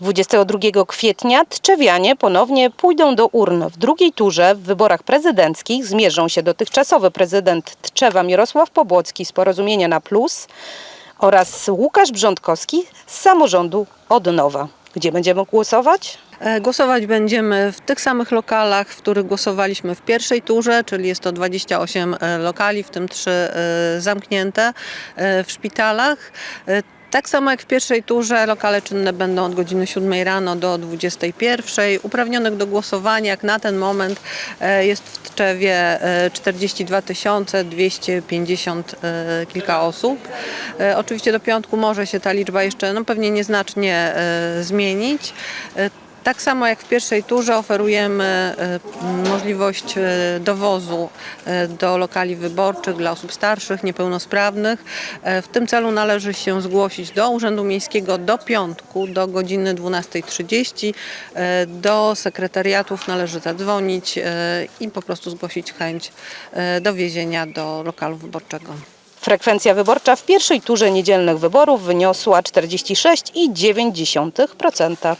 22 kwietnia tczewianie ponownie pójdą do urn. W drugiej turze w wyborach prezydenckich zmierzą się dotychczasowy prezydent Tczewa Mirosław Pobłocki z Porozumienia na Plus oraz Łukasz Brzątkowski z samorządu Odnowa. Gdzie będziemy głosować? E, Głosować będziemy w tych samych lokalach, w których głosowaliśmy w pierwszej turze, czyli jest to 28 e, lokali, w tym 3 zamknięte e, w szpitalach. E, Tak samo jak w pierwszej turze, lokale czynne będą od godziny 7 rano do 21. Uprawnionych do głosowania, jak na ten moment e, jest w Tczewie e, 42 250 e, kilka osób. E, Oczywiście do piątku może się ta liczba jeszcze no, pewnie nieznacznie e, zmienić. Tak samo jak w pierwszej turze oferujemy e, możliwość e, dowozu e, do lokali wyborczych dla osób starszych, niepełnosprawnych. W tym celu należy się zgłosić do Urzędu Miejskiego do piątku do godziny 12.30. E, Do sekretariatów należy zadzwonić i po prostu zgłosić chęć dowiezienia do lokalu wyborczego. Frekwencja wyborcza w pierwszej turze niedzielnych wyborów wyniosła 46,9%.